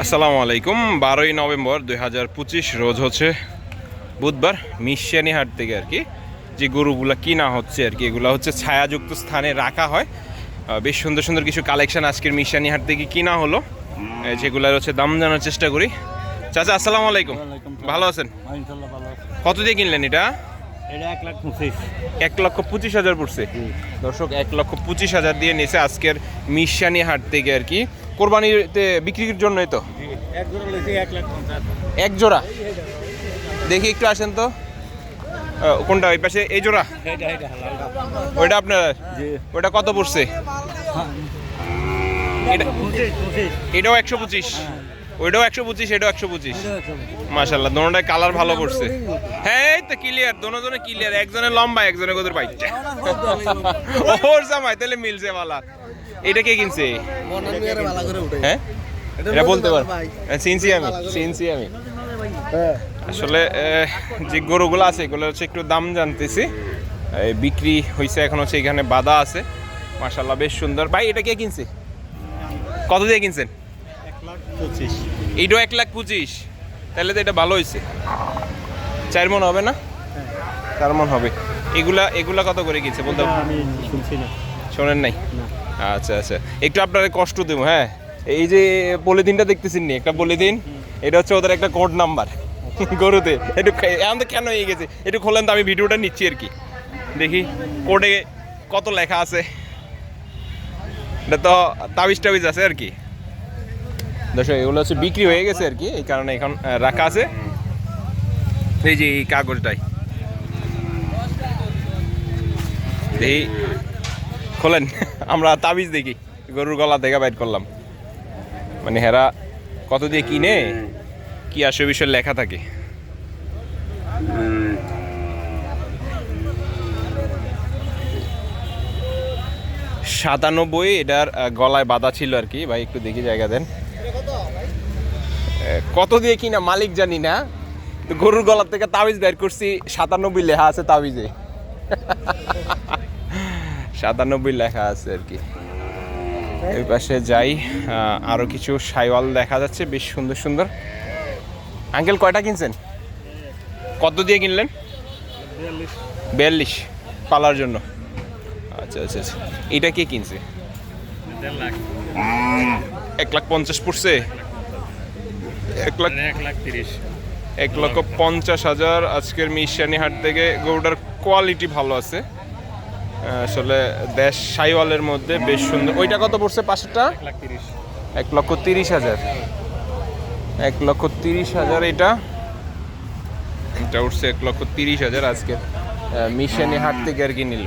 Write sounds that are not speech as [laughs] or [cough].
আসসালামু আলাইকুম। বারোই নভেম্বর দুই হাজার পঁচিশ রোজ হচ্ছে বুধবার মিশিয়ানি হাট থেকে আর কি যে গরুগুলা কিনা হচ্ছে আর কি এগুলো হচ্ছে ছায়াযুক্ত স্থানে রাখা হয়। বেশ সুন্দর সুন্দর কিছু কালেকশন আজকের মিশিয়ানি হাট থেকে কিনা হলো। যেগুলার হচ্ছে দাম জানার চেষ্টা করি। চাচা আসসালামু আলাইকুম। ভালো আছেন? কত দিয়ে কিনলেন এটা? এক লক্ষ পঁচিশ হাজার পড়ছে। দর্শক এক লক্ষ পঁচিশ হাজার দিয়ে নিয়েছে আজকের মিশানি হাট থেকে আর কি। কোরবানিতে বিক্রির জন্যই তো? এক জোড়া দেখি একটু আসেন তো। কোনটা ওই পাশে? এই জোড়া? হালালটা ওইটা আপনার? ওইটা কত পড়ছে? পঁচিশ এটাও একশো পঁচিশ। ওইটাও একশো পঁচিশ এটাও একশো পঁচিশ। মাশাল্লাহ দোনোটাই কালার ভালো পড়ছে। হ্যাঁ এই তো ক্লিয়ার দোনোজনে ক্লিয়ার একজনের লম্বা একজনের গোদের বাইকটা ওর জামাই তাহলে মিলছে মালা। এটা কে কিনছে? হ্যাঁ? এটা বলতে পার। চিনছি আমি চিনছি আমি আসলে যে গরুগুলো আছে এগুলো হচ্ছে একটু দাম জানতেছি। বিক্রি হয়েছে এখন হচ্ছে এখানে বাধা আছে। মাশাল্লাহ বেশ সুন্দর। ভাই এটা কে কিনছে? কত দিয়ে কিনছেন? এইটাও এক লাখ পঁচিশ। তাহলে তো এটা ভালো হয়েছে চার মন হবে না? চার মন হবে। এগুলা এগুলা কত করে কিনছে? বলতে শোনেন নাই। আচ্ছা আচ্ছা। একটু আপনার কষ্ট দেবো হ্যাঁ? এই যে পলিথিনটা দেখতেছেন নি, একটা পলিথিন, এটা হচ্ছে ওদের একটা কোড নাম্বার গরুতে। একটু এখন তো কেন হয়ে গেছে? একটু খোলেন তো, আমি ভিডিওটা নিচ্ছি আর কি। দেখি কোডে কত লেখা আছে? এটা তো তাবিজ টাবিজ আছে আর কি। দর্শক, এগুলো হচ্ছে বিক্রি হয়ে গেছে আর কি, এই কারণে এখন রাখা আছে। এই যে এই কাগজটাই। দেখি, খোলেন। আমরা তাবিজ দেখি, গরুর গলা থেকে বাইট করলাম। মানে হেরা কত দিয়ে কিনে, কি আসে বিষয়ে লেখা থাকে। সাতানব্বই, এটার গলায় বাঁধা ছিল আর কি। ভাই, একটু দেখি জায়গা দেন। কত দিয়ে কিনা মালিক জানি না। গরুর গলার থেকে তাবিজ বের করছি, সাতানব্বই লেখা আছে তাবিজে। [laughs] সাতানব্বই লেখা আছে আর কি। এই পাশে যাই আহ, আরও কিছু সাইওয়াল দেখা যাচ্ছে বেশ সুন্দর সুন্দর। আঙ্কেল কয়টা কিনছেন? কত দিয়ে কিনলেন? বিয়াল্লিশ। পালার জন্য। আচ্ছা আচ্ছা আচ্ছা। এটা কে কিনছে? এক লাখ পঞ্চাশ পড়ছে? এক লাখ এক লাখ তিরিশ। এক লক্ষ পঞ্চাশ হাজার আজকের মিশানি হাট থেকে গরুটার কোয়ালিটি ভালো আছে। আসলে দেশ সাইওয়ালের মধ্যে বেশ সুন্দর ওইটা কত পড়ছে পাশেরটা এক লক্ষ তিরিশ হাজার। এক লক্ষ তিরিশ হাজার এটা। এটা উঠছে এক লক্ষ তিরিশ হাজার আজকে। মিশনে হাট থেকে আর কি নিল।